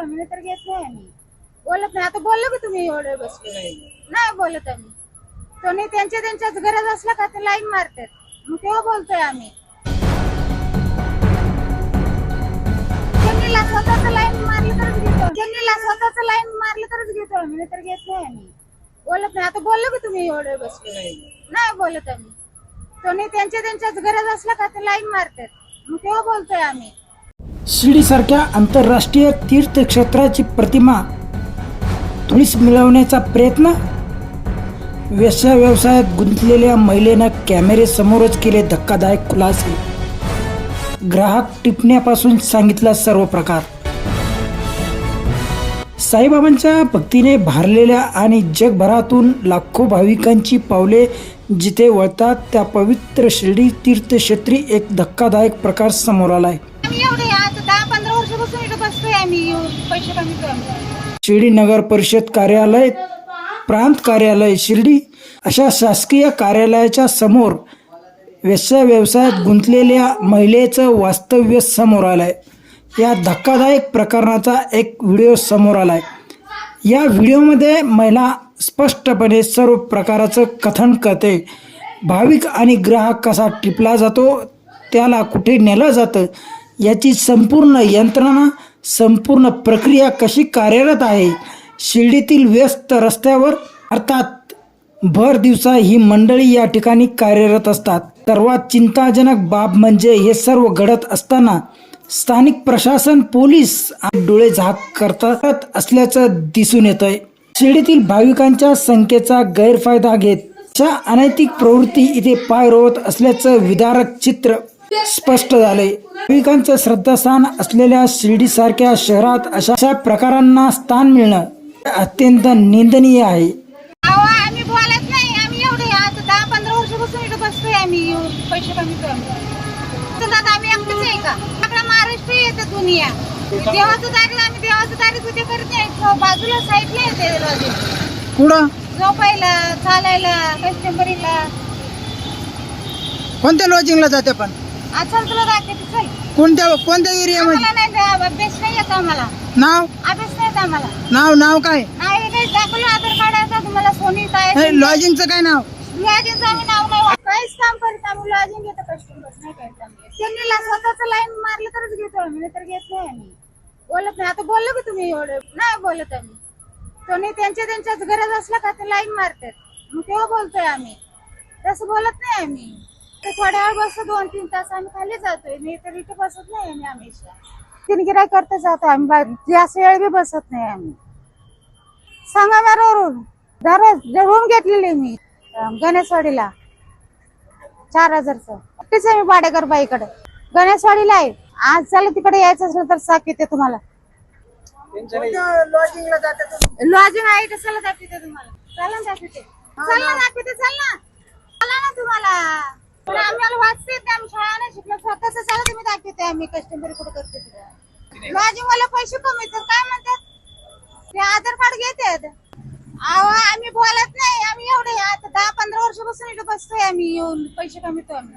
आम्ही तर घेत नाही आम्ही. बोलत नाही. आता बोललो की तुम्ही एवढे बसले नाही बोलत आम्ही. कोणी त्यांच्या त्यांच्याच गरज असल्या का ते लाईन मारतात. मग तेव्हा बोलतोय आम्ही. त्यांनीला स्वतःच लाईन मारलं तरच घेतो. त्यांनीला स्वतःच लाईन मारलं तरच घेतो आम्ही. तर घेत नाही आम्ही. बोलत नाही. आता बोललो की तुम्ही एवढे बसले नाही बोलत आम्ही. कोणी त्यांच्या त्यांच्याच गरज असलं का ते लाईन मारतात. मग तेव्हा बोलतोय आम्ही. शिर्डीसारख्या आंतरराष्ट्रीय तीर्थक्षेत्राची प्रतिमा थोडीच मिळवण्याचा प्रयत्न? व्यवसाय व्यवसायात गुंतलेल्या महिलेनं कॅमेरेसमोरच केले धक्कादायक खुलासे. ग्राहक टिपण्यापासून सांगितला सर्व प्रकार. साईबाबांच्या भक्तीने भारलेल्या आणि जगभरातून लाखो भाविकांची पावले जिथे वळतात त्या पवित्र शिर्डी तीर्थक्षेत्री एक धक्कादायक प्रकार समोर आलाय एवढे आता दहा पंधरा वर्षापासून इथं पैसे कमी शिर्डी नगर परिषद कार्यालय प्रांत कार्यालय शिर्डी अशा शासकीय कार्यालयाच्या समोर व्यवसाय व्यवसायात गुंतलेल्या महिलेचं वास्तव्य समोर आलंय. या धक्कादायक प्रकरणाचा एक व्हिडिओ समोर आलाय. या व्हिडिओमध्ये महिला स्पष्टपणे सर्व प्रकाराचं कथन करते. भाविक आणि ग्राहक कसा टिपला जातो त्याला कुठे नेलं जातं याची संपूर्ण यंत्रणा संपूर्ण प्रक्रिया कशी कार्यरत आहे? शिर्डीतील व्यस्त रस्त्यावर अर्थात भर दिवसा ही मंडळी या ठिकाणी कार्यरत असतात. सर्वात चिंताजनक बाब म्हणजे हे सर्व घडत असताना स्थानिक प्रशासन पोलीस डोळे झाक करतात असल्याचं दिसून येतंय. शिर्डीतील भाविकांच्या संख्येचा गैरफायदा घेत अनैतिक प्रवृत्ती इथे पाय रोवत असल्याचं विदारक चित्र स्पष्ट झाले भाविकांचं श्रद्धास्थान असलेल्या शिर्डीसारख्या शहरात अशा प्रकारांना स्थान मिळणं अत्यंत निंदनीय आहे. आम्ही बोलत नाही. आम्ही एवढे आता दहा पंधरा वर्षापासून इथं बसतोय आम्ही. येऊन पैसे कमी आम्ही एकटेच आहे का? आपला महाराष्ट्र येते दुनिया. देवाचं दारी आम्ही देवाचं दारी उद्या करत नाही. बाजूला साईडला येते कुठं? झोपायला चालायला कस्टमरीला कोणत्या लॉजिंगला जाते पण? आज तुला दाखवते चल. कोणत्या कोणत्या एरियामध्ये आम्हाला नाही अभ्यास नाही येत आम्हाला. नाव? अभ्यास नाही येत आम्हाला. नाव नाव काय? नाही नाही दाखवलं आधार कार्ड तुम्हाला? सोनी काय लॉजिंगचं काय नाव? आम्ही नाव नाही काहीच काम करत आम्ही लॉजिंग घेतो कस्टमर नाही करत आम्ही त्यांनी ला- स्वतःच लाईन मारलं तरच घेतो आम्ही नाही तर घेत नाही आम्ही. बोलत नाही. आता बोललो की तुम्ही एवढे? नाही बोलत आम्ही. कोणी त्यांच्या त्यांच्याच गरज असलं का ते लाईन मारतात. मग तेव्हा बोलतोय आम्ही. तसं बोलत नाही आम्ही. ते थोड्या वेळ बसतो दोन तीन तास आम्ही खाली जातोय. मी तर इथे बसत नाही आम्ही हमेशा तीन गिराय करता जातो आम्ही. बा- जास्त वेळ बी बसत नाही आम्ही. सांगा बरोबर दररोज रूम घेतलेली मी अं, गणेशवाडीला. चार हजारचं. तेच आहे मी भाडेकर बाईकडे. गणेशवाडीला आहे. आज चला तिकडे यायचं असलं तर साक येते तुम्हाला. लॉजिंगला जाते लॉजिंग आहे का? चला दाखवते तुम्हाला. चला ना दाखवते. चल ना दाखवते. चल ना. चला ना तुम्हाला. पण आम्हाला वाचते आम्ही शाळा नाही शिकलो. स्वतःच चला तुम्ही दाखवते आम्ही कस्टमर कुठे करते लॉजिंग वाला पैसे कमी येतात काय म्हणतात? ते आधार कार्ड घेतात अहो आम्ही बोलत नाही. आम्ही एवढे आता दहा पंधरा वर्षापासून इथे बसतोय आम्ही. येऊन पैसे कमीतो आम्ही.